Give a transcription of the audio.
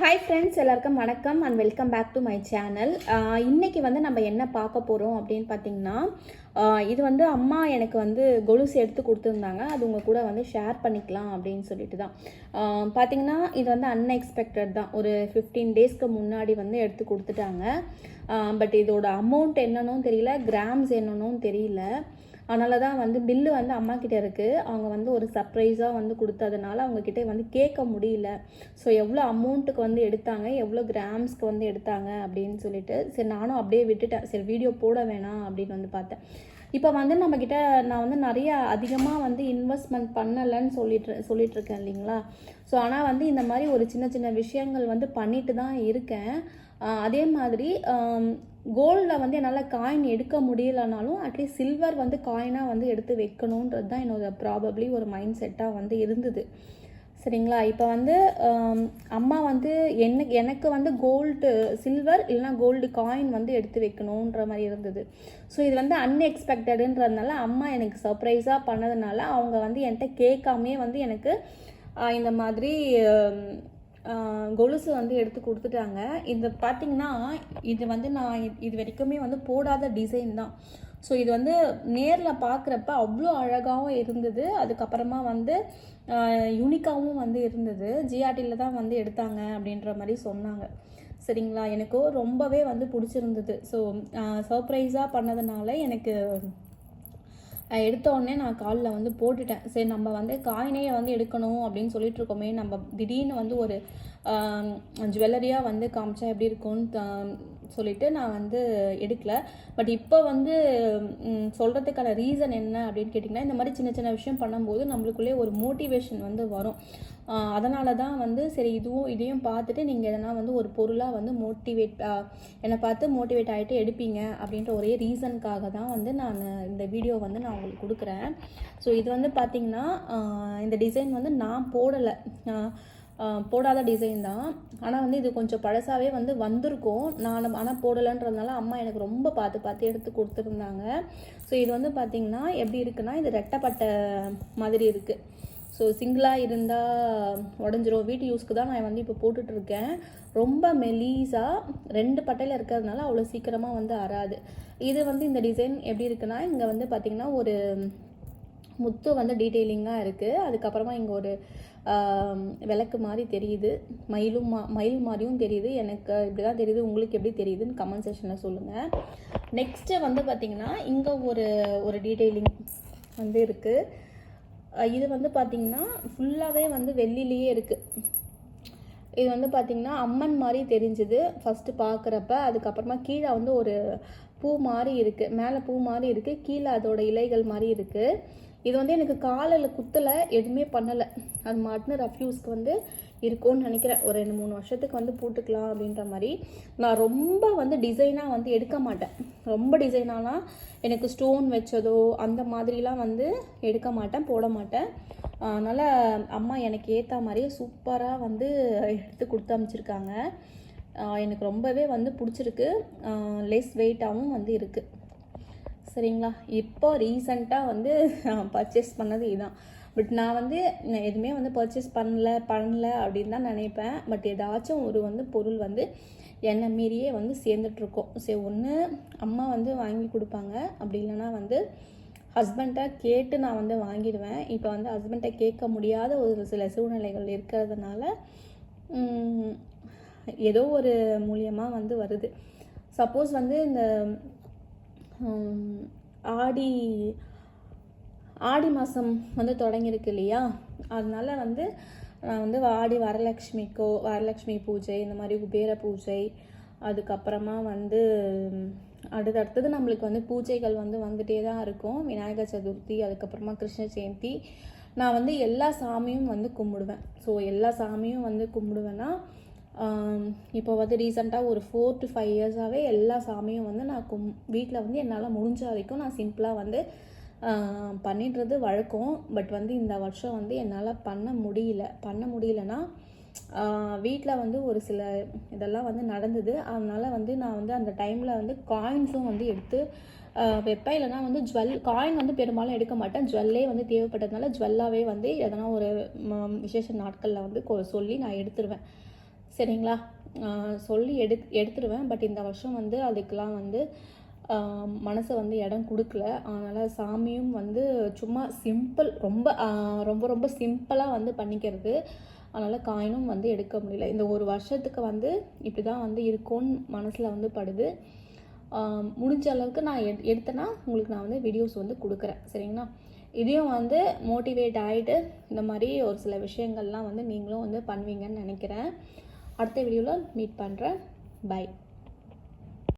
Hi friends எல்லாருக்கும் வணக்கம் and welcome back to my channel இன்றைக்கி வந்து நம்ம என்ன பார்க்க போகிறோம் அப்படின்னு பார்த்தீங்கன்னா இது வந்து அம்மா எனக்கு வந்து கொலுசு எடுத்து கொடுத்துருந்தாங்க. அது உங்கள் கூட வந்து ஷேர் பண்ணிக்கலாம் அப்படின்னு சொல்லிட்டு தான். பார்த்தீங்கன்னா இது வந்து அன்எக்ஸ்பெக்டட் தான். ஒரு ஃபிஃப்டீன் டேஸ்க்கு முன்னாடி வந்து எடுத்து கொடுத்துட்டாங்க. பட் இதோட அமௌண்ட் என்னன்னு தெரியல கிராம்ஸ் என்னன்னு தெரியல. அதனால தான் வந்து பில்லு வந்து அம்மா கிட்டே இருக்குது அவங்க வந்து ஒரு சர்ப்ரைஸாக வந்து கொடுத்ததுனால அவங்கக்கிட்ட வந்து கேட்க முடியல. ஸோ எவ்வளோ அமௌண்ட்டுக்கு வந்து எடுத்தாங்க? எவ்வளோ கிராம்ஸ்க்கு வந்து எடுத்தாங்க? அப்படின்னு சொல்லிட்டு சரி நானும் அப்படியே விட்டுட்டேன். சரி வீடியோ போட வேணாம் அப்படின்னு வந்து பார்த்தேன். இப்போ வந்து நம்மக்கிட்ட நான் வந்து நிறைய அதிகமாக வந்து இன்வெஸ்ட்மெண்ட் பண்ணலைன்னு சொல்லிட்டு சொல்லிகிட்ருக்கேன் இல்லைங்களா? ஸோ ஆனால் வந்து இந்த மாதிரி ஒரு சின்ன சின்ன விஷயங்கள் வந்து பண்ணிட்டு தான் இருக்கேன். அதே மாதிரி கோல்டில் வந்து என்னால் காயின் எடுக்க முடியலனாலும் அட்லீஸ்ட் சில்வர் வந்து காயினாக வந்து எடுத்து வைக்கணுன்றது தான் என்னோட ப்ராபப்ளி ஒரு மைண்ட் செட்டாக வந்து இருந்தது. சரிங்களா? இப்போ வந்து அம்மா வந்து என்ன எனக்கு வந்து கோல்டு சில்வர் இல்லைனா கோல்டு காயின் வந்து எடுத்து வைக்கணுன்ற மாதிரி இருந்தது. ஸோ இது வந்து அன்எக்ஸ்பெக்டடுன்றதுனால அம்மா எனக்கு சர்ப்ரைஸாக பண்ணதுனால அவங்க வந்து என்கிட்ட கேட்காமே வந்து எனக்கு இந்த மாதிரி கொலுசு வந்து எடுத்து கொடுத்துட்டாங்க. இந்த பார்த்தீங்கன்னா இது வந்து நான் இது- இது வரைக்குமே வந்து போடாத டிசைன் தான். ஸோ இது வந்து நேரில் பார்க்குறப்ப அவ்வளோ அழகாகவும் இருந்தது. அதுக்கப்புறமா வந்து யூனிக்காகவும் வந்து இருந்தது. ஜிஆர்டியில் தான் வந்து எடுத்தாங்க அப்படின்ற மாதிரி சொன்னாங்க. சரிங்களா? எனக்கு ரொம்பவே வந்து பிடிச்சிருந்தது. ஸோ சர்ப்ரைஸாக பண்ணதுனால எனக்கு எடுத்த உடனே நான் காலில் வந்து போட்டுட்டேன். சரி நம்ம வந்து காயினையை வந்து எடுக்கணும் அப்படின்னு சொல்லிட்டு இருக்கோமே நம்ம திடீர்னு வந்து ஒரு ஜுவல்லரியாக வந்து காமிச்சா எப்படி இருக்கும்னு த- சொல்லிட்டு நான் வந்து எடுக்கல. பட் இப்போ வந்து சொல்கிறதுக்கான ரீசன் என்ன அப்படின்னு கேட்டிங்கன்னா இந்த மாதிரி சின்ன சின்ன விஷயம் பண்ணும்போது நம்மளுக்குள்ளே ஒரு மோட்டிவேஷன் வந்து வரும். அதனால தான் வந்து சரி இதுவும் இதையும் பார்த்துட்டு நீங்கள் எதனா வந்து ஒரு பொருளாக வந்து மோட்டிவேட் என்னை பார்த்து மோட்டிவேட் ஆகிட்டு எடுப்பீங்க அப்படின்ற ஒரே ரீசனுக்காக தான் வந்து நான் இந்த வீடியோ வந்து நான் உங்களுக்கு கொடுக்குறேன். ஸோ இது வந்து பார்த்திங்கன்னா இந்த டிசைன் வந்து நான் போடலை. போடாத டிசைன் தான். ஆனால் வந்து இது கொஞ்சம் பழசாகவே வந்து வந்திருக்கும். நான் ஆனால் போடலைன்றதுனால அம்மா எனக்கு ரொம்ப பார்த்து பார்த்து எடுத்து கொடுத்துருந்தாங்க. ஸோ இது வந்து பார்த்திங்கன்னா எப்படி இருக்குன்னா இது ரெட்டப்பட்ட மாதிரி இருக்குது ஸோ சிங்கிளாக இருந்தால் உடஞ்சிரும். வீட்டு யூஸ்க்கு தான் நான் வந்து இப்போ போட்டுட்ருக்கேன். ரொம்ப மெலீஸாக ரெண்டு பட்டையில் இருக்கிறதுனால அவ்வளோ சீக்கிரமாக வந்து அறாது. இது வந்து இந்த டிசைன் எப்படி இருக்குன்னா இங்கே வந்து பார்த்திங்கன்னா ஒரு முத்து வந்து டீட்டெயிலிங்காக இருக்குது அதுக்கப்புறமா இங்கே ஒரு விளக்கு மாதிரி தெரியுது. மயிலும் மா மயில் மாதிரியும் தெரியுது. எனக்கு இப்படி தான் தெரியுது. உங்களுக்கு எப்படி தெரியுதுன்னு கமெண்ட் செக்ஷனில் சொல்லுங்கள் நெக்ஸ்ட்டு வந்து பார்த்திங்கன்னா இங்கே ஒரு ஒரு டீட்டெயிலிங் வந்து இருக்குது இது வந்து பார்த்திங்கன்னா ஃபுல்லாகவே வந்து வெள்ளிலேயே இருக்குது இது வந்து பார்த்திங்கன்னா அம்மன் மாதிரி தெரிஞ்சுது ஃபஸ்ட்டு பார்க்குறப்ப அதுக்கப்புறமா கீழே வந்து ஒரு பூ மாதிரி இருக்குது மேலே பூ மாதிரி இருக்குது கீழே அதோட இலைகள் மாதிரி இருக்குது இது வந்து எனக்கு காலில் குத்தலை எதுவுமே பண்ணலை. அது மாட்டுன்னு ரஃப்யூஸ்க்கு வந்து இருக்கும்னு நினைக்கிறேன். ஒரு ரெண்டு மூணு வருஷத்துக்கு வந்து போட்டுக்கலாம் அப்படின்ற மாதிரி. நான் ரொம்ப வந்து டிசைனாக வந்து எடுக்க மாட்டேன். ரொம்ப டிசைனாலாம் எனக்கு ஸ்டோன் வச்சதோ அந்த மாதிரிலாம் வந்து எடுக்க மாட்டேன் போட மாட்டேன். அதனால் அம்மா எனக்கு ஏற்ற மாதிரியே சூப்பராக வந்து எடுத்து கொடுத்து அமைச்சிருக்காங்க. எனக்கு ரொம்பவே வந்து பிடிச்சிருக்கு. லெஸ் வெயிட்டாகவும் வந்து இருக்குது சரிங்களா? இப்போ ரீசண்டாக வந்து பர்ச்சேஸ் பண்ணது இதுதான் பட் நான் வந்து நான் எதுவுமே வந்து பர்ச்சேஸ் பண்ணல பண்ணல அப்படின்னு தான் நினைப்பேன். பட் ஏதாச்சும் ஒரு வந்து பொருள் வந்து என்னை மீறியே வந்து சேர்ந்துட்ருக்கோம் சரி ஒன்று அம்மா வந்து வாங்கி கொடுப்பாங்க. அப்படி இல்லைன்னா வந்து ஹஸ்பண்ட்டை கேட்டு நான் வந்து வாங்கிடுவேன். இப்போ வந்து ஹஸ்பண்ட்டை கேட்க முடியாத ஒரு சில சூழ்நிலைகள் இருக்கிறதுனால ஏதோ ஒரு மூலியமாக வந்து வருது. சப்போஸ் வந்து இந்த ஆடி ஆடி மாதம் வந்து தொடங்கியிருக்கு இல்லையா? அதனால வந்து நான் வந்து ஆடி வரலக்ஷ்மிக்கோ வரலக்ஷ்மி பூஜை இந்த மாதிரி குபேர பூஜை அதுக்கப்புறமா வந்து அடுத்தடுத்தது நம்மளுக்கு வந்து பூஜைகள் வந்து வந்துகிட்டே தான் இருக்கும். விநாயகர் சதுர்த்தி அதுக்கப்புறமா கிருஷ்ண ஜெயந்தி. நான் வந்து எல்லா சாமியும் வந்து கும்பிடுவேன். ஸோ எல்லா சாமியும் வந்து கும்பிடுவேன்னா இப்போ வந்து ரீசெண்டாக ஒரு ஃபோர் டு ஃபைவ் இயர்ஸாகவே எல்லா சாமியும் வந்து நான் கும் வீட்டில் வந்து என்னால் முடிஞ்ச வரைக்கும் நான் சிம்பிளாக வந்து பண்ணிடுறது வழக்கம். பட் வந்து இந்த வருஷம் வந்து என்னால் பண்ண முடியல. பண்ண முடியலன்னா வீட்டில் வந்து ஒரு சில இதெல்லாம் வந்து நடந்தது. அதனால் வந்து நான் வந்து அந்த டைமில் வந்து காயின்ஸும் வந்து எடுத்து வைப்பேன். இல்லைனா வந்து ஜுவல் காயின் வந்து பெரும்பாலும் எடுக்க மாட்டேன். ஜுவல்லே வந்து தேவைப்பட்டதுனால ஜுவல்லாகவே வந்து எதனா ஒரு விசேஷ நாட்களில் வந்து கொ- சொல்லி நான் எடுத்துருவேன். சரிங்களா? சொல்லி எடு எடுத்துருவேன். பட் இந்த வருஷம் வந்து அதுக்கெலாம் வந்து மனசை வந்து இடம் கொடுக்கல. அதனால் சாமியும் வந்து சும்மா சிம்பிள் ரொம்ப ரொம்ப ரொம்ப சிம்பிளாக வந்து பண்ணிக்கிறது. அதனால் காயினும் வந்து எடுக்க முடியல. இந்த ஒரு வருஷத்துக்கு வந்து இப்படி தான் வந்து இருக்கும்னு மனசில் வந்து படுது. முடிஞ்ச அளவுக்கு நான் எடு எடுத்தேன்னா உங்களுக்கு நான் வந்து வீடியோஸ் வந்து கொடுக்குறேன். சரிங்களா? இதையும் வந்து மோட்டிவேட் ஆகிட்டு இந்த மாதிரி ஒரு சில விஷயங்கள்லாம் வந்து நீங்களும் வந்து பண்ணுவீங்கன்னு நினைக்கிறேன். அடுத்த வீடியோவில் மீட் பண்ணுறேன் பை